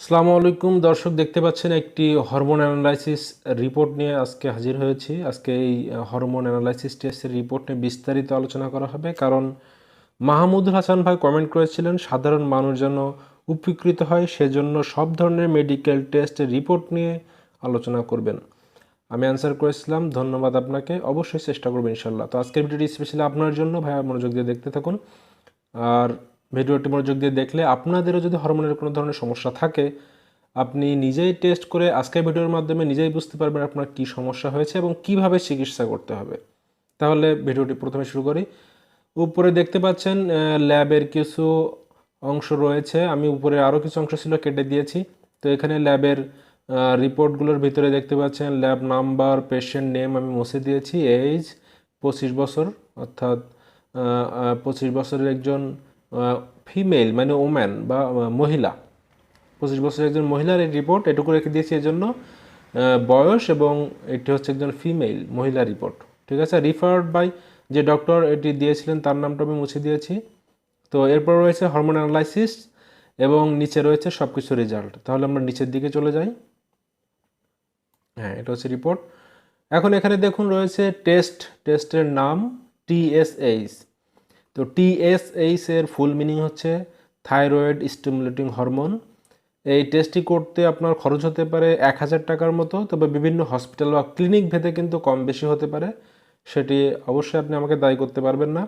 আসসালামু আলাইকুম। দর্শক, দেখতে পাচ্ছেন একটি হরমোন অ্যানালাইসিস রিপোর্ট নিয়ে আজকে হাজির হয়েছি। আজকে এই হরমোন অ্যানালাইসিস টেস্টের রিপোর্ট নিয়ে বিস্তারিত আলোচনা করা হবে। কারণ মাহমুদুল হাসান ভাই কমেন্ট করেছিলেন, সাধারণ মানুষ যেন উপকৃত হয়, সেজন্য সব ধরনের মেডিকেল টেস্টের রিপোর্ট নিয়ে আলোচনা করবেন। আমি অ্যান্সার করেছিলাম, ধন্যবাদ আপনাকে। অবশ্যই চেষ্টা করবেন ইনশাল্লাহ তো আজকের ভিডিওটি স্পেশালি আপনার জন্য। ভাইয়া মনোযোগ দিয়ে দেখতে থাকুন। আর ভিডিওটি মনোযোগ দিয়ে দেখলে আপনাদেরও যদি হরমোনের কোনো ধরনের সমস্যা থাকে, আপনি নিজেই টেস্ট করে আজকের ভিডিওর মাধ্যমে নিজেই বুঝতে পারবেন আপনার কী সমস্যা হয়েছে এবং কীভাবে চিকিৎসা করতে হবে। তাহলে ভিডিওটি প্রথমে শুরু করি। উপরে দেখতে পাচ্ছেন ল্যাবের কিছু অংশ রয়েছে। আমি উপরে আরও কিছু অংশ ছিল, কেটে দিয়েছি। তো এখানে ল্যাবের রিপোর্টগুলোর ভিতরে দেখতে পাচ্ছেন, ল্যাব নাম্বার পেশেন্ট নেম আমি মুছে দিয়েছি এইজ পঁচিশ বছর, অর্থাৎ পঁচিশ বছরের একজন ফিমেল মানে ওম্যান বা মহিলা। পঁচিশ বছরের একজন মহিলার এই রিপোর্ট এটুকু রেখে দিয়েছি জন্য বয়স এবং এটি হচ্ছে একজন ফিমেল মহিলা রিপোর্ট ঠিক আছে? রিফার্ড বাই যে ডক্টর এটি দিয়েছিলেন, তার নামটা আমি মুছে দিয়েছি। তো এরপর রয়েছে হরমোন অ্যানালাইসিস এবং নিচে রয়েছে সব কিছু রেজাল্ট তাহলে আমরা নিচের দিকে চলে যাই। হ্যাঁ এটা হচ্ছে রিপোর্ট এখন এখানে দেখুন রয়েছে টেস্ট টেস্টের নাম টিএসএইচ তো টিএসএইচ এর ফুল মিনিং হচ্ছে থাইরয়েড স্টিমুলেটিং হরমোন এই টেস্টটি করতে আপনার খরচ হতে পারে এক হাজার টাকার মতো, তবে বিভিন্ন হসপিটাল বা ক্লিনিক ভেদে কিন্তু কম বেশি হতে পারে। সেটি অবশ্যই আপনি আমাকে দায়ী করতে পারবেন না।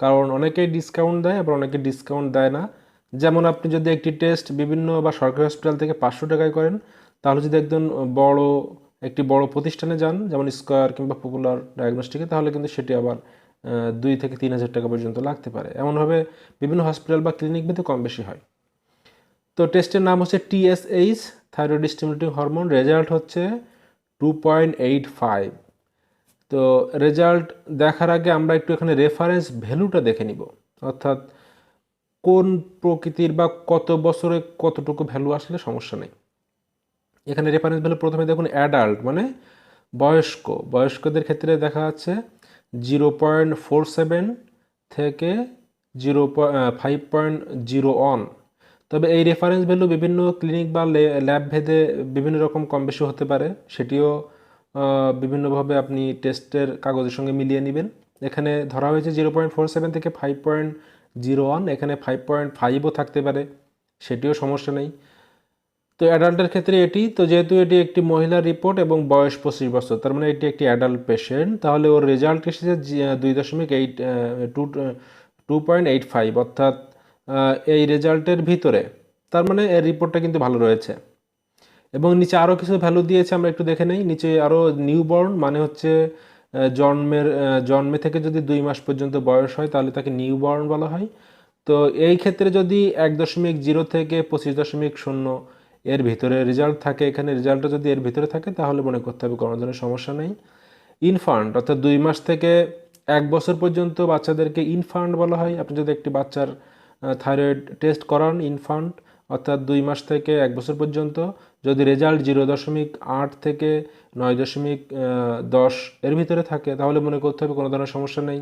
কারণ অনেকেই ডিসকাউন্ট দেয়, আবার অনেকে ডিসকাউন্ট দেয় না। যেমন আপনি যদি একটি টেস্ট বিভিন্ন বা সরকারি হসপিটাল থেকে পাঁচশো টাকায় করেন, তাহলে যদি একজন বড়, একটি বড় প্রতিষ্ঠানে যান, যেমন স্কোয়ার কিংবা পপুলার ডায়াগনস্টিকে তাহলে কিন্তু সেটি আবার দুই থেকে তিন হাজার টাকা পর্যন্ত লাগতে পারে। এমনভাবে বিভিন্ন হসপিটাল বা ক্লিনিক ভেদে কম বেশি হয়। তো টেস্টের নাম হচ্ছে TSH thyroid stimulating hormone result হচ্ছে টু পয়েন্ট এইট ফাইভ তো রেজাল্ট দেখার আগে আমরা একটু এখানে রেফারেন্স ভ্যালুটা দেখে নিব। অর্থাৎ কোন প্রকৃতির বা কত বছরে কতটুকু ভ্যালু আসলে সমস্যা নেই। এখানে রেফারেন্স ভ্যালু প্রথমে দেখুন অ্যাডাল্ট মানে বয়স্ক। বয়স্কদের ক্ষেত্রে দেখা যাচ্ছে জিরো পয়েন্ট ফোর সেভেন থেকে zero five point zero one তবে এই রেফারেন্স ভ্যালু বিভিন্ন ক্লিনিক বা ল্যাব ভেদে বিভিন্ন রকম কম বেশি হতে পারে, সেটিও বিভিন্নভাবে আপনি টেস্টের কাগজের সঙ্গে মিলিয়ে নেবেন। এখানে ধরা হয়েছে জিরো পয়েন্ট ফোর সেভেন থেকে ফাইভ পয়েন্ট জিরো ওয়ান এখানে ফাইভ পয়েন্ট ফাইভও থাকতে পারে, সেটিও সমস্যা নেই। তো অ্যাডাল্টের ক্ষেত্রে এটি, তো যেহেতু এটি একটি মহিলা রিপোর্ট এবং বয়স পঁচিশ বছর, তার মানে এটি একটি অ্যাডাল্ট পেশেন্ট তাহলে ওর রেজাল্ট এসেছে দুই দশমিক eight two two point eight five অর্থাৎ এই রেজাল্টের ভিতরে। তার মানে এর রিপোর্টটা কিন্তু ভালো রয়েছে। এবং নিচে আরও কিছু ভ্যালু দিয়েছে, আমরা একটু দেখে নেই। নিচে আরও নিউবর্ন মানে হচ্ছে জন্মের জন্মে থেকে যদি দুই মাস পর্যন্ত বয়স হয়, তাহলে তাকে নিউবর্ন বলা হয়। তো এই ক্ষেত্রে যদি এক দশমিক জিরো থেকে পঁচিশ দশমিক শূন্য এর ভিতরে রেজাল্ট থাকে, এখানে রেজাল্টটা যদি এর ভিতরে থাকে, তাহলে মনে করতে হবে কোনো ধরনের সমস্যা নেই। ইনফান্ট অর্থাৎ দুই মাস থেকে এক বছর পর্যন্ত বাচ্চাদেরকে ইনফান্ট বলা হয়। আপনি যদি একটি বাচ্চার থাইরয়েড টেস্ট করান ইনফান্ট অর্থাৎ দুই মাস থেকে এক বছর পর্যন্ত, যদি রেজাল্ট জিরো দশমিক আট থেকে নয় দশমিক দশ এর ভিতরে থাকে, তাহলে মনে করতে হবে কোনো ধরনের সমস্যা নেই।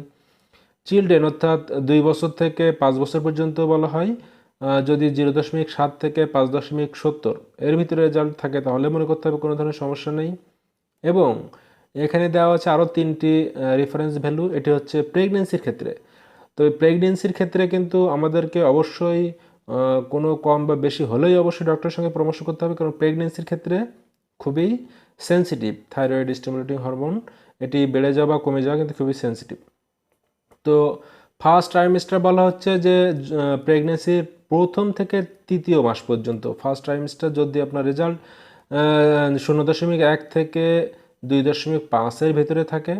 চিলড্রেন অর্থাৎ দুই বছর থেকে পাঁচ বছর পর্যন্ত বলা হয়। যদি জিরো দশমিক সাত থেকে পাঁচ দশমিক সত্তর এর ভিতরে রেজাল্ট থাকে, তাহলে মনে করতে হবে কোনো ধরনের সমস্যা নেই। এবং এখানে দেওয়া আছে আরও তিনটি রেফারেন্স ভ্যালু এটি হচ্ছে প্রেগনেন্সির ক্ষেত্রে। তো এই প্রেগনেন্সির ক্ষেত্রে কিন্তু আমাদেরকে অবশ্যই কোনো কম বা বেশি হলেই অবশ্যই ডক্টরের সঙ্গে পরামর্শ করতে হবে, কারণ প্রেগনেন্সির ক্ষেত্রে খুবই সেন্সিটিভ থাইরয়েড স্টিমুলেটিং হরমোন এটি বেড়ে যাওয়া বা কমে যাওয়া কিন্তু খুবই সেন্সিটিভ তো ফার্স্ট ট্রাইমিস্টার বলা হচ্ছে যে প্রেগনেন্সির প্রথম থেকে তৃতীয় মাস পর্যন্ত ফার্স্ট ট্রাইমিস্টার যদি আপনার রেজাল্ট শূন্য দশমিক এক থেকে দুই দশমিক পাঁচের ভেতরে থাকে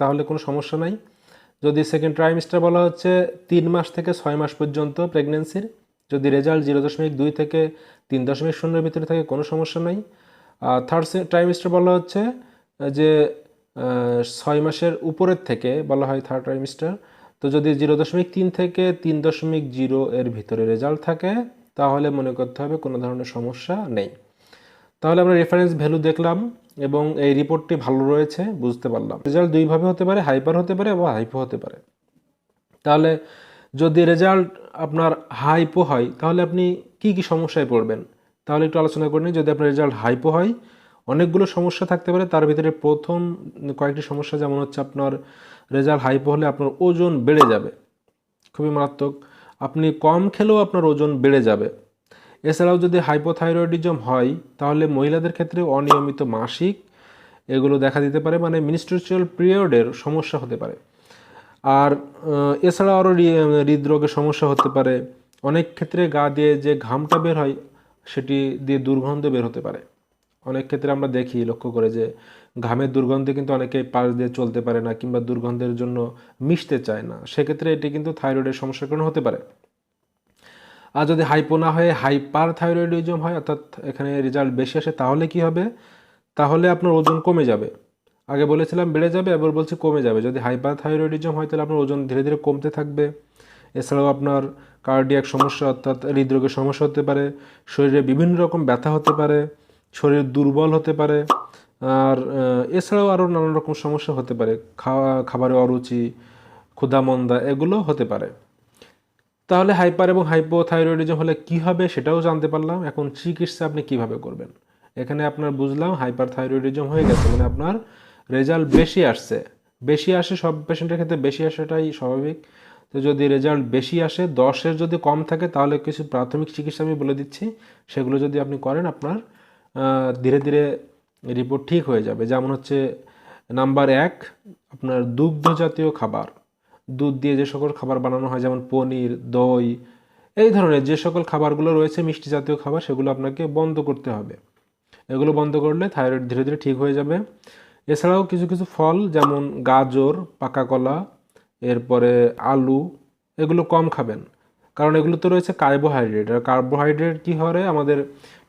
তাহলে কোনো সমস্যা নাই। যদি সেকেন্ড ট্রাইমিস্টার বলা হচ্ছে, তিন মাস থেকে ছয় মাস পর্যন্ত প্রেগনেন্সির যদি রেজাল্ট জিরো দশমিক দুই থেকে তিন দশমিক শূন্যের ভিতরে থাকে, কোনো সমস্যা নাই। আর থার্ড ট্রাইমিস্টার বলা হচ্ছে, যে ছয় মাসের উপরের থেকে বলা হয় থার্ড ট্রাইমিস্টার তো যদি জিরো দশমিক তিন থেকে তিন দশমিক জিরো এর ভিতরে রেজাল্ট থাকে, তাহলে মনে করতে হবে কোনো ধরনের সমস্যা নেই। তাহলে আমরা রেফারেন্স ভ্যালু দেখলাম এবং এই রিপোর্টটি ভালো রয়েছে, বুঝতে পারলাম। রেজাল্ট দুইভাবে হতে পারে হাইপার হতে পারে বা হাইপো হতে পারে। তাহলে যদি রেজাল্ট আপনার হাইপো হয়, তাহলে আপনি কি কি সমস্যায় পড়বেন? তাহলে একটু আলোচনা করে নিই। যদি আপনার রেজাল্ট হাইপো হয় অনেকগুলো সমস্যা থাকতে পারে। তার ভিতরে প্রথম কয়েকটি সমস্যা যেমন হচ্ছে আপনার রেজাল্ট হাইপো হলে আপনার ওজন বেড়ে যাবে। খুবই মারাত্মক। আপনি কম খেলেও আপনার ওজন বেড়ে যাবে। এছাড়াও যদি হাইপোথাইরয়েডিজম হয়, তাহলে মহিলাদের ক্ষেত্রে অনিয়মিত মাসিক এগুলো দেখা দিতে পারে মানে মিনিস্ট্রিচুয়াল পিরিয়ডের সমস্যা হতে পারে। আর এছাড়া আরও হৃদরোগের সমস্যা হতে পারে। অনেক ক্ষেত্রে গা দিয়ে যে ঘামটা বের হয়, সেটি দিয়ে দুর্গন্ধ বের হতে পারে। অনেক ক্ষেত্রে আমরা দেখি, লক্ষ্য করে যে ঘামের দুর্গন্ধে কিন্তু অনেকে পাশ দিয়ে চলতে পারে না কিংবা দুর্গন্ধের জন্য মিশতে চায় না। সেক্ষেত্রে এটি কিন্তু থাইরয়েডের সমস্যার কারণে হতে পারে। আর যদি হাইপো না হয়ে হাইপার থাইরয়েডিজম হয়, অর্থাৎ এখানে রেজাল্ট বেশি আসে, তাহলে কি হবে? তাহলে আপনার ওজন কমে যাবে। আগে বলেছিলাম বেড়ে যাবে, এবার বলছি কমে যাবে। যদি হাইপার থাইরয়েডিজম হয়, তাহলে আপনার ওজন ধীরে ধীরে কমতে থাকবে। এছাড়াও আপনার কার্ডিয়াক সমস্যা, অর্থাৎ হৃদরোগের সমস্যা হতে পারে, শরীরে বিভিন্ন রকম ব্যথা হতে পারে। শরীর দুর্বল হতে পারে, আর এছাড়াও আরও নানান রকম সমস্যা হতে পারে, খাওয়া খাবারে অরুচি, ক্ষুধামন্দা, এগুলো হতে পারে। তাহলে হাইপার এবং হাইপোথাইরয়েডিজম হলে কি হবে সেটাও জানতে পারলাম। এখন চিকিৎসা আপনি কীভাবে করবেন? এখানে আপনার বুঝলাম হাইপার থাইরয়েডিজম হয়ে গেছে মানে আপনার রেজাল্ট বেশি আসছে। বেশি আসে সব পেশেন্টের ক্ষেত্রে বেশি আসাটাই স্বাভাবিক। তো যদি রেজাল্ট বেশি আসে, দশের যদি কম থাকে, তাহলে কিছু প্রাথমিক চিকিৎসা আমি বলে দিচ্ছি। সেগুলো যদি আপনি করেন, আপনার ধীরে ধীরে রিপোর্ট ঠিক হয়ে যাবে। যেমন হচ্ছে নাম্বার এক, আপনার দুগ্ধ জাতীয় খাবার। দুধ দিয়ে যে সকল খাবার বানানো হয়, যেমন পনির, দই, এই ধরনের যে সকল খাবারগুলো রয়েছে, মিষ্টি জাতীয় খাবার, সেগুলো আপনাকে বন্ধ করতে হবে। এগুলো বন্ধ করলে থাইরয়েড ধীরে ধীরে ঠিক হয়ে যাবে। এছাড়াও কিছু কিছু ফল, যেমন গাজর, পাকা কলা, এরপরে আলু, এগুলো কম খাবেন। কারণ এগুলোতে রয়েছে কার্বোহাইড্রেট আর কার্বোহাইড্রেট কী হয় আমাদের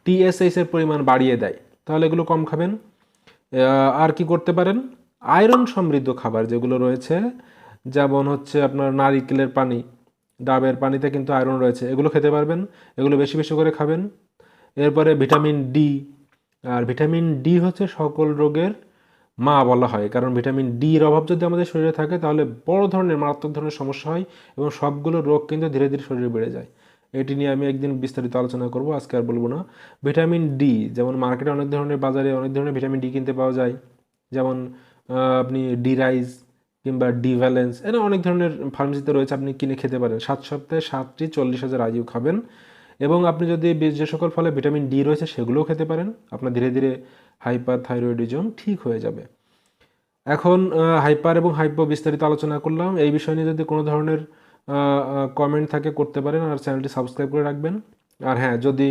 টিএসএইচ এর পরিমাণ বাড়িয়ে দেয়, তাহলে এগুলো কম খাবেন। আর কি করতে পারেন? আয়রন সমৃদ্ধ খাবার যেগুলো রয়েছে, যেমন হচ্ছে আপনার নারিকেলের পানি, ডাবের পানিতে কিন্তু আয়রন রয়েছে, এগুলো খেতে পারবেন, এগুলো বেশি বেশি করে খাবেন। এরপরে ভিটামিন ডি আর ভিটামিন ডি হচ্ছে সকল রোগের মা বলা হয়, কারণ ভিটামিন ডি এর অভাব যদি আমাদের শরীরে থাকে, তাহলে বড় ধরনের মারাত্মক ধরনের সমস্যা হয় এবং সবগুলো রোগ কিন্তু ধীরে ধীরে শরীরে বেড়ে যায়। এটি নিয়ে আমি একদিন বিস্তারিত আলোচনা করব, আজকে আর বলব না। ভিটামিন ডি, যেমন মার্কেটে অনেক ধরনের, বাজারে অনেক ধরনের ভিটামিন ডি কিনতে পাওয়া যায়। যেমন আপনি ডি রাইস কিংবা ডি ভ্যালেন্স এরা অনেক ধরনের ফার্মেসিতে রয়েছে, আপনি কিনে খেতে পারেন। সাত সপ্তাহে সাতটি চল্লিশ হাজার আইইউ খাবেন। এবং আপনি যদি যে সকল ফলে ভিটামিন ডি রয়েছে, সেগুলোও খেতে পারেন। আপনার ধীরে ধীরে হাইপার থাইরয়েডিজম ঠিক হয়ে যাবে। এখন হাইপার এবং হাইপো বিস্তারিত আলোচনা করলাম। এই বিষয় নিয়ে যদি কোনো ধরনের কমেন্ট থাকে, করতে পারেন আর চ্যানেলটি সাবস্ক্রাইব করে রাখবেন। আর হ্যাঁ যদি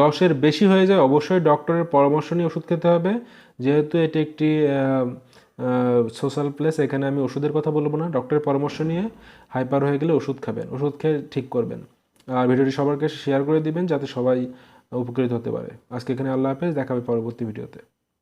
দশের বেশি হয়ে যায়, অবশ্যই ডক্টরের পরামর্শ নিয়ে ওষুধ খেতে হবে। যেহেতু এটি একটি সোশ্যাল প্লেস এখানে আমি ওষুধের কথা বলব না। ডক্টরের পরামর্শ নিয়ে হাইপার হয়ে গেলে ওষুধ খাবেন, ওষুধ খেয়ে ঠিক করবেন। আর ভিডিওটি সবার কাছে শেয়ার করে দিবেন, যাতে সবাই উপকৃত হতে পারে। আজকে এখানে আল্লাহ হাফেজ, দেখা হবে পরবর্তী ভিডিওতে